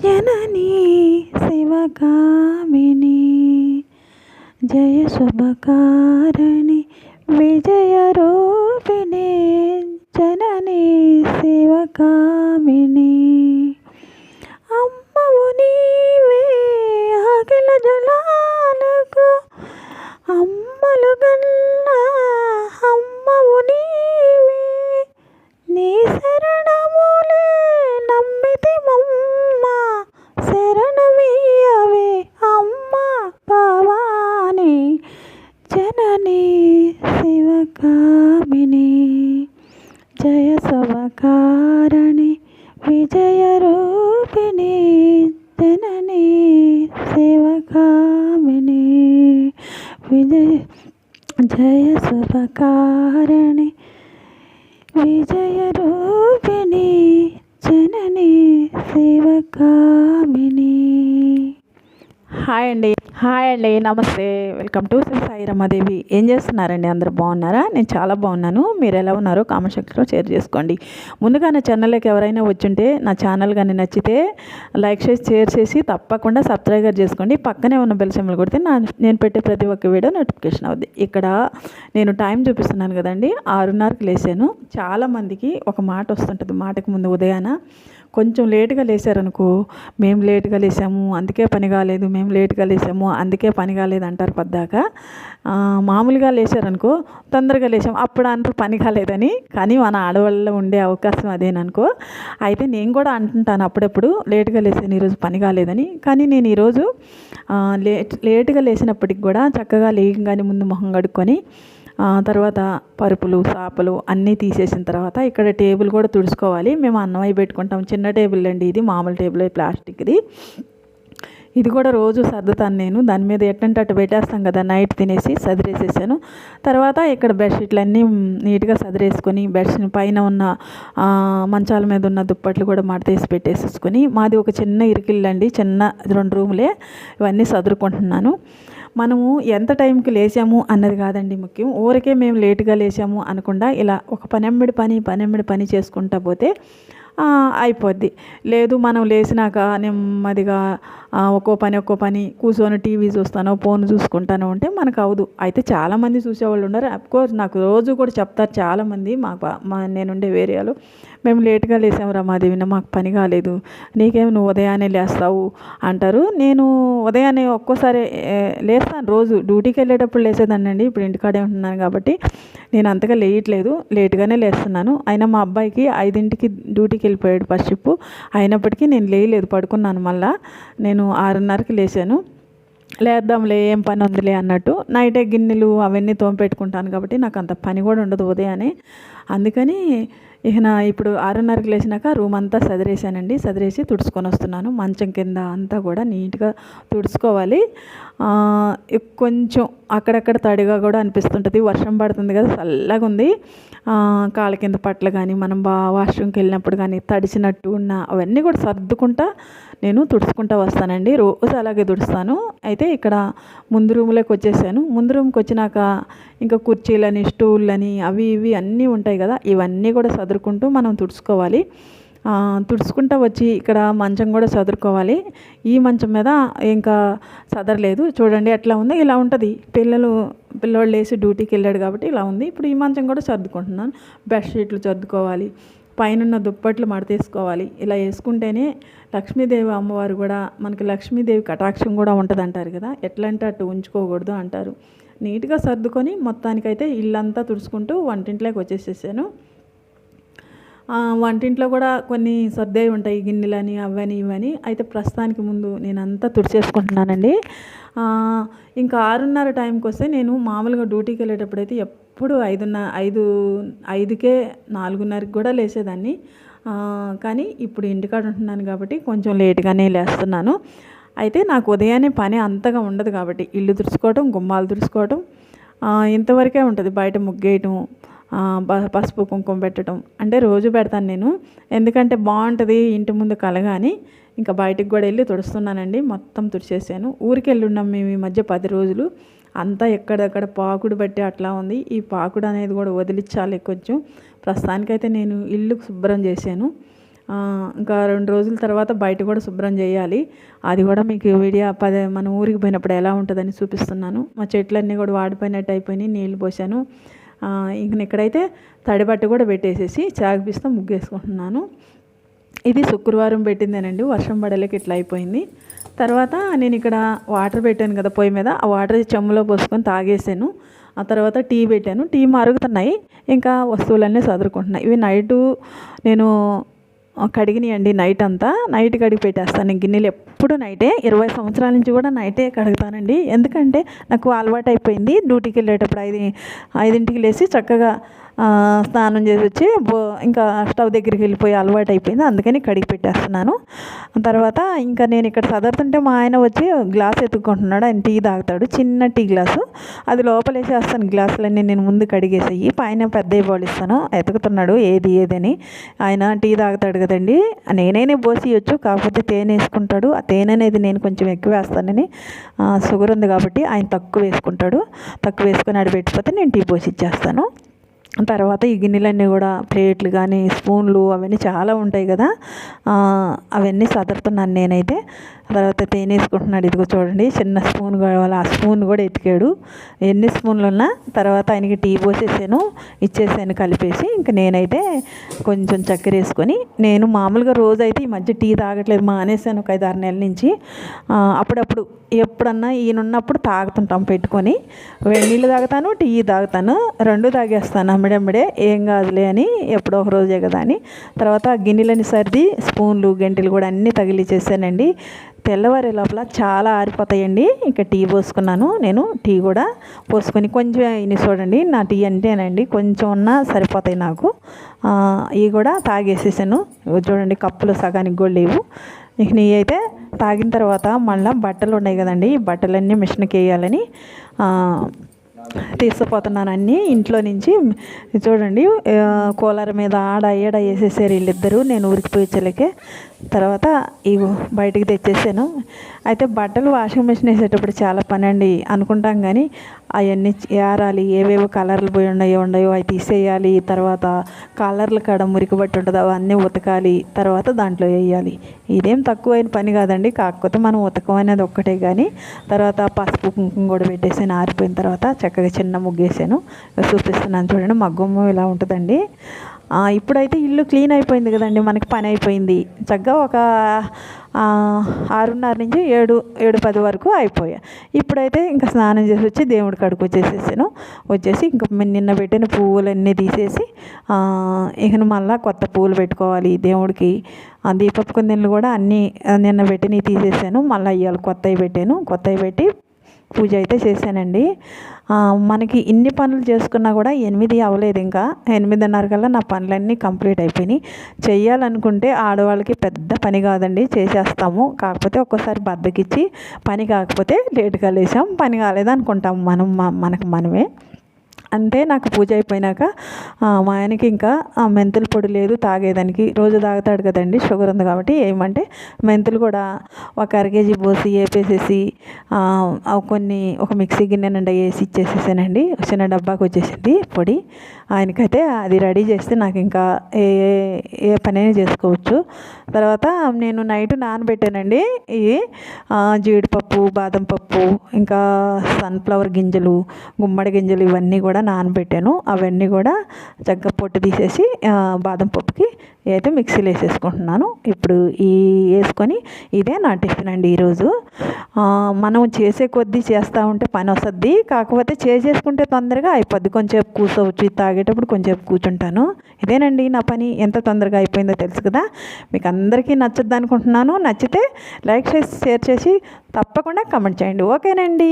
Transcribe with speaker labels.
Speaker 1: జననీ శివకామిని జయ శుభకారణి విజయ రూపిణి జననీ శివకామిని జనని శివకామిని జయ శుభకారణి విజయ రూపిణి జనని శివకామిని విజయ జయ శుభకారణి విజయ రూపిణి జనని శివకామిని హాయ్ అండి. హాయ్ అండి నమస్తే. Welcome to Shri Sai Ramadevi. ఏం చేస్తున్నారండి? అందరు బాగున్నారా? నేను చాలా బాగున్నాను. మీరు ఎలా ఉన్నారో కామెంట్ సెక్షన్లో షేర్ చేసుకోండి. ముందుగా నా ఛానల్లోకి ఎవరైనా వచ్చుంటే నా ఛానల్ కానీ నచ్చితే లైక్ చేసి షేర్ చేసి తప్పకుండా సబ్స్క్రైబర్ చేసుకోండి. పక్కనే ఉన్న బెల్ సింబల్ కొడితే నా నేను పెట్టే ప్రతి ఒక్క వీడియో నోటిఫికేషన్ అవుద్ది. ఇక్కడ నేను టైం చూపిస్తున్నాను కదండి. ఆరున్నరకు లేసాను చాలామందికి ఒక మాట వస్తుంటుంది. మాటకు ముందు ఉదయాన కొంచెం లేటుగా లేచారనుకో మేము లేటుగా లేసాము అందుకే పని కాలేదు మేము లేటుగా లేసాము అందుకే పని కాలేదు అంటారు పద్దాక. మామూలుగా లేచారనుకో తొందరగా లేచాము అప్పుడు అంటారు పని కాలేదని. కానీ మన ఆడవాళ్ళలో ఉండే అవకాశం అదేననుకో. అయితే నేను కూడా అంటుంటాను అప్పుడప్పుడు లేటుగా లేసాను ఈరోజు పని కాలేదని. కానీ నేను ఈరోజు లేట్ లేటుగా లేచినప్పటికి కూడా చక్కగా లేయంగానే ముందు మొహం కడుక్కొని తర్వాత పరుపులు సాపలు అన్నీ తీసేసిన తర్వాత ఇక్కడ టేబుల్ కూడా తుడుచుకోవాలి. మేము అన్నం అయి పెట్టుకుంటాం. చిన్న టేబుల్ అండి ఇది మామూలు టేబుల్ ప్లాస్టిక్ది ఇది. కూడా రోజు సర్దుతాను నేను. దాని మీద ఎట్టంటే అటు పెట్టేస్తాం కదా నైట్ తినేసి సదిరేసేసాను. తర్వాత ఇక్కడ బెడ్షీట్లన్నీ నీట్గా సదిరేసుకొని బెడ్షీట్ పైన ఉన్న మంచాల మీద ఉన్న దుప్పట్లు కూడా మడతేసి పెట్టేసేసుకొని మాది ఒక చిన్న ఇరికిల్లండి. చిన్న రెండు రూములే. ఇవన్నీ సదురుకుంటున్నాను. మనము ఎంత టైంకి లేచాము అన్నది కాదండి ముఖ్యం. ఊరికే మేము లేటుగా లేచాము అనకుండా ఇలా ఒక పనెమ్మిడి పని పనెమ్మిడి పని చేసుకుంటా పోతే అయిపోద్ది. లేదు మనం లేచినాక నెమ్మదిగా ఒక్కో పని ఒక్కో పని కూర్చొని టీవీ చూస్తాను ఫోన్ చూసుకుంటాను ఉంటే మనకు అవదు. అయితే చాలామంది చూసేవాళ్ళు ఉన్నారు అఫ్కోర్స్ నాకు రోజు కూడా చెప్తారు చాలామంది మా మా నేనుండే ఏరియాలో మేము లేట్గా లేసాము మాదేవిన మాకు పని కాలేదు. నీకేమి నువ్వు ఉదయాన్నే లేస్తావు? అంటారు. నేను ఉదయాన్నే ఒక్కోసారి లేస్తాను. రోజు డ్యూటీకి వెళ్ళేటప్పుడు లేసేదానండి ఇప్పుడు ఇంటికాడే ఉంటున్నాను కాబట్టి నేను అంతగా లేయట్లేదు. లేట్గానే లేస్తున్నాను. అయినా మా అబ్బాయికి ఐదింటికి డ్యూటీకి వెళ్ళిపోయాడు ఫస్ట్ షిప్ అయినప్పటికీ నేను లేయలేదు పడుకున్నాను మళ్ళా. నేను ఆరున్నరకి లేచాను. లేద్దాంలే ఏం పని ఉందిలే అన్నట్టు. నైటే గిన్నెలు అవన్నీ తోమిపెట్టుకుంటాను కాబట్టి నాకు అంత పని కూడా ఉండదు ఉదయాన్నే. అందుకని ఇక నా ఇప్పుడు ఆరున్నరకి లేచినాక రూమ్ అంతా సదిరేసానండి సదిరేసి తుడుచుకొని వస్తున్నాను. మంచం కింద అంతా కూడా నీట్గా తుడుచుకోవాలి. కొంచెం అక్కడక్కడ తడిగా కూడా అనిపిస్తుంటుంది. వర్షం పడుతుంది కదా చల్లగా ఉంది. కాళ్ళ కింద పట్లు కానీ మనం బా వాష్రూమ్కి వెళ్ళినప్పుడు కానీ తడిచినట్టు ఉన్న అవన్నీ కూడా సర్దుకుంటా నేను తుడుచుకుంటా వస్తానండి. రోజు అలాగే తుడుస్తాను. అయితే ఇక్కడ ముందు రూమ్లోకి వచ్చేసాను. ముందు రూమ్కి వచ్చినాక ఇంకా కుర్చీలని స్టూళ్ళని అవి ఇవి అన్నీ ఉంటాయి కదా ఇవన్నీ కూడా సదురుకుంటూ మనం తుడుచుకోవాలి. తుడుచుకుంటూ వచ్చి ఇక్కడ మంచం కూడా సదురుకోవాలి. ఈ మంచం మీద ఇంకా చదరలేదు చూడండి ఎట్లా ఉంది. ఇలా ఉంటుంది. పిల్లలు పిల్లోళ్ళు లేసి డ్యూటీకి వెళ్ళాడు కాబట్టి ఇలా ఉంది. ఇప్పుడు ఈ మంచం కూడా సర్దుకుంటున్నాను. బెడ్షీట్లు సర్దుకోవాలి. పైన దుప్పట్లు మడతేసుకోవాలి. ఇలా వేసుకుంటేనే లక్ష్మీదేవి అమ్మవారు కూడా మనకి లక్ష్మీదేవి కటాక్షం కూడా ఉంటుంది అంటారు కదా. ఎట్లా అంటే అటు ఉంచుకోకూడదు అంటారు. నీట్గా సర్దుకొని మొత్తానికైతే ఇల్లంతా తుడుచుకుంటూ వంటింట్లోకి వచ్చేసేసాను. వంటింట్లో కూడా కొన్ని సర్దే ఉంటాయి గిన్నెలని అవని ఇవని అయితే ప్రస్తుతానికి ముందు నేను అంతా తుడిచేసుకుంటున్నానండి ఇంకా ఆరున్నర టైంకి వస్తే నేను మామూలుగా డ్యూటీకి వెళ్ళేటప్పుడు అయితే ఎప్పుడు ఐదున్న ఐదు ఐదుకే నాలుగున్నరకి కూడా లేచేదాన్ని. కానీ ఇప్పుడు ఇంటికాడ ఉంటున్నాను కాబట్టి కొంచెం లేట్గానే లేస్తున్నాను. అయితే నాకు ఉదయాన్నే పని అంతగా ఉండదు కాబట్టి ఇల్లు తుడుచుకోవటం గుమ్మాలు తుడుచుకోవటం ఇంతవరకే ఉంటుంది. బయట ముగ్గేయటం పసుపు కుంకుమ పెట్టడం. అంటే రోజు పెడతాను నేను. ఎందుకంటే బాగుంటుంది ఇంటి ముందు కలగాని. ఇంకా బయటికి కూడా వెళ్ళి తుడుస్తున్నానండి. మొత్తం తుడిచేసాను. ఊరికి వెళ్ళున్నాం మేము ఈ మధ్య పది రోజులు. అంతా ఎక్కడెక్కడ పాకుడు బట్టి అట్లా ఉంది. ఈ పాకుడు అనేది కూడా వదిలించాలి కొంచెం. ప్రస్తుతానికైతే నేను ఇల్లు శుభ్రం చేశాను. ఇంకా రెండు రోజుల తర్వాత బయట కూడా శుభ్రం చేయాలి. అది కూడా మీకు వీడియో పదే మన ఊరికి పోయినప్పుడు ఎలా ఉంటుందని చూపిస్తున్నాను. మా చెట్లన్నీ కూడా వాడిపోయినట్టు అయిపోయినాయి. నీళ్ళు పోసాను. ఇంక ఇక్కడైతే తడిబట్ట కూడా పెట్టేసేసి చాగిపిస్తూ ముగ్గేసుకుంటున్నాను. ఇది శుక్రవారం పెట్టిందేనండి వర్షం పడలేక ఇట్లా అయిపోయింది. తర్వాత నేను ఇక్కడ వాటర్ పెట్టాను కదా పొయ్యి మీద ఆ వాటర్ చెమ్ములో పోసుకొని తాగేసాను. ఆ తర్వాత టీ పెట్టాను. టీ మరుగుతున్నాయి ఇంకా వస్తువులన్నీ చదువుకుంటున్నాయి ఇవి నైటు నేను కడిగినాయండి నైట్ అంతా. నైట్ కడిగి పెట్టేస్తాను. గిన్నెలు ఎప్పుడు నైటే. ఇరవై సంవత్సరాల నుంచి కూడా నైటే కడుగుతానండి. ఎందుకంటే నాకు అలవాటు అయిపోయింది డ్యూటీకి వెళ్ళేటప్పుడు. ఐదు ఐదింటికి లేచి చక్కగా స్నానం చేసి వచ్చి బో ఇంకా స్టవ్ దగ్గరికి వెళ్ళిపోయి అలవాటు అయిపోయింది. అందుకని కడిగి పెట్టేస్తున్నాను. తర్వాత ఇంకా నేను ఇక్కడ చదువుతుంటే మా ఆయన వచ్చి గ్లాస్ ఎత్తుకుంటున్నాడు ఆయన టీ తాగుతాడు. చిన్న టీ గ్లాసు. అది లోపలేసేస్తాను. గ్లాసులన్నీ నేను ముందు కడిగేసేయి పైన పెద్ద బాల్ ఇస్తాను ఎతుకుతున్నాడు. ఏది ఏదని. ఆయన టీ తాగుతాడు కదండి. నేనైనా పోసియొచ్చు. కాకపోతే తేనె వేసుకుంటాడు. ఆ తేనె అనేది నేను కొంచెం ఎక్కువ వేస్తానని షుగర్ ఉంది కాబట్టి ఆయన తక్కువ వేసుకుంటాడు. తక్కువ వేసుకొని ఆడ పెట్టిపోతే నేను టీ పోసి ఇచ్చేస్తాను తర్వాత ఈ గిన్నెలన్నీ కూడా ప్లేట్లు కానీ స్పూన్లు అవన్నీ చాలా ఉంటాయి కదా. అవన్నీ సదురుతున్నాను నేనైతే. తర్వాత తేనె వేసుకుంటున్నాడు ఇదిగో చూడండి చిన్న స్పూన్ కావాలి. ఆ స్పూన్ కూడా ఎతికాడు. ఎన్ని స్పూన్లు ఉన్నా తర్వాత ఆయనకి టీ పోసేసాను ఇచ్చేసాను కలిపేసి. ఇంకా నేనైతే కొంచెం చక్కెర వేసుకొని నేను మామూలుగా రోజు అయితే ఈ మధ్య టీ తాగట్లేదు మానేసాను ఒక ఐదు ఆరు నెలల నుంచి. అప్పుడప్పుడు ఎప్పుడన్నా ఈయనున్నప్పుడు తాగుతుంటాం పెట్టుకొని. వేడి నీళ్ళు తాగుతాను టీ తాగుతాను రెండు తాగేస్తాను అమ్మడమ్మడే. ఏం కాదులే అని ఎప్పుడో ఒక రోజే కదా అని. తర్వాత గిన్నెలని సర్ది స్పూన్లు గంటెలు కూడా అన్నీ తగిలిచ్చేసానండి. తెల్లవారే లోపల చాలా ఆరిపోతాయండి. ఇంకా టీ పోసుకున్నాను. నేను టీ కూడా పోసుకొని కొంచెం ఇన్ని చూడండి. నా టీ అంటేనండి కొంచెం ఉన్నా సరిపోతాయి నాకు. ఇవి కూడా తాగేసేసాను. చూడండి కప్పులు సగానికి కూడా లేవు. ఇక నీ అయితే తాగిన తర్వాత మళ్ళీ బట్టలు ఉన్నాయి కదండి. ఈ బట్టలన్నీ మిషన్కి వేయాలని తీసుకుపోతున్నాను అన్నీ. ఇంట్లో నుంచి చూడండి కూలర్ మీద ఆడ ఈడ వేసేసారు వీళ్ళిద్దరూ. నేను ఊరికి పోయించలేకే తర్వాత ఇగో బయటికి తెచ్చేసాను. అయితే బట్టలు వాషింగ్ మిషన్ వేసేటప్పుడు చాలా పని అండి అనుకుంటాం కానీ అవన్నీ ఏరాలి ఏవేవో కలర్లు పోయి ఉన్నాయో ఉన్నాయో అవి తీసేయాలి తర్వాత కలర్లు కాడ మురికి బట్టి ఉంటుంది అవన్నీ ఉతకాలి తర్వాత దాంట్లో వేయాలి. ఇదేం తక్కువైన పని కాదండి కాకపోతే మనం ఉతకం అనేది ఒక్కటే కానీ తర్వాత పసుపు కుంకుమ కూడా పెట్టేసాను ఆరిపోయిన తర్వాత చక్కగా చిన్న ముగ్గేసాను. చూపిస్తున్నాను చూడండి మగ్గమ్మ ఇలా ఉంటుందండి. ఇప్పుడైతే ఇల్లు క్లీన్ అయిపోయింది కదండి మనకి పని అయిపోయింది. చక్కగా ఒక ఆరున్నర నుంచి ఏడు ఏడు పది వరకు అయిపోయా. ఇప్పుడైతే ఇంకా స్నానం చేసి వచ్చి దేవుడి కాడికి వచ్చేసేసాను. వచ్చేసి ఇంకా నిన్న పెట్టిన పువ్వులన్నీ తీసేసి ఇక మళ్ళీ కొత్త పువ్వులు పెట్టుకోవాలి దేవుడికి. ఆ దీపపు కుందెలు కూడా అన్నీ నిన్న పెట్టినవి తీసేసాను. మళ్ళీ ఇవాళ కొత్తవి పెట్టాను. కొత్తవి పెట్టి పూజ అయితే చేశానండి. మనకి ఇన్ని పనులు చేసుకున్నా కూడా ఎనిమిది అవ్వలేదు ఇంకా. ఎనిమిదిన్నర కల్లా నా పనులన్నీ కంప్లీట్ అయిపోయినాయి. చెయ్యాలనుకుంటే ఆడవాళ్ళకి పెద్ద పని కాదండి చేసేస్తాము. కాకపోతే ఒక్కోసారి బద్దకిచ్చి పని కాకపోతే లేటుగా లేసాం పని కాలేదు అనుకుంటాం మనం మనకు మనమే. అంతే నాకు పూజ అయిపోయినాక మా ఆయనకి ఇంకా ఆ, మెంతుల పొడి లేదు తాగేదానికి. రోజు తాగుతాడు కదండి షుగర్ ఉంది కాబట్టి ఏమంటే మెంతులు కూడా ఒక అర కేజీ పోసి వేపేసేసి కొన్ని ఒక మిక్సీ గిన్నె నిండా వేసి ఇచ్చేసేసానండి. చిన్న డబ్బాకి వచ్చేసింది పొడి. ఆయనకైతే అది రెడీ చేస్తే నాకు ఇంకా ఏ ఏ- పనైనా చేసుకోవచ్చు. తర్వాత నేను నైట్ నానబెట్టానండి. ఈ జీడిపప్పు బాదం పప్పు ఇంకా సన్ఫ్లవర్ గింజలు గుమ్మడి గింజలు ఇవన్నీ కూడా నానబెట్టాను. అవన్నీ కూడా చక్కగా పొట్టు తీసేసి బాదం పప్పుకి అయితే మిక్సీలో వేసేసుకుంటున్నాను. ఇప్పుడు ఈ వేసుకొని ఇదే నా టిఫిన్ అండి ఈరోజు. మనం చేసే కొద్దీ చేస్తూ ఉంటే పని వస్తుంది. కాకపోతే చేసేసుకుంటే తొందరగా అయిపోద్ది. కొంచెంసేపు కూర్చోవచ్చు తాగేటప్పుడు కొంచెం కూర్చుంటాను. ఇదేనండి నా పని. ఎంత తొందరగా అయిపోయిందో తెలుసు కదా? మీకు అందరికీ నచ్చద్దు అనుకుంటున్నాను నచ్చితే లైక్ చేసి షేర్ చేసి తప్పకుండా కమెంట్ చేయండి. ఓకేనండి.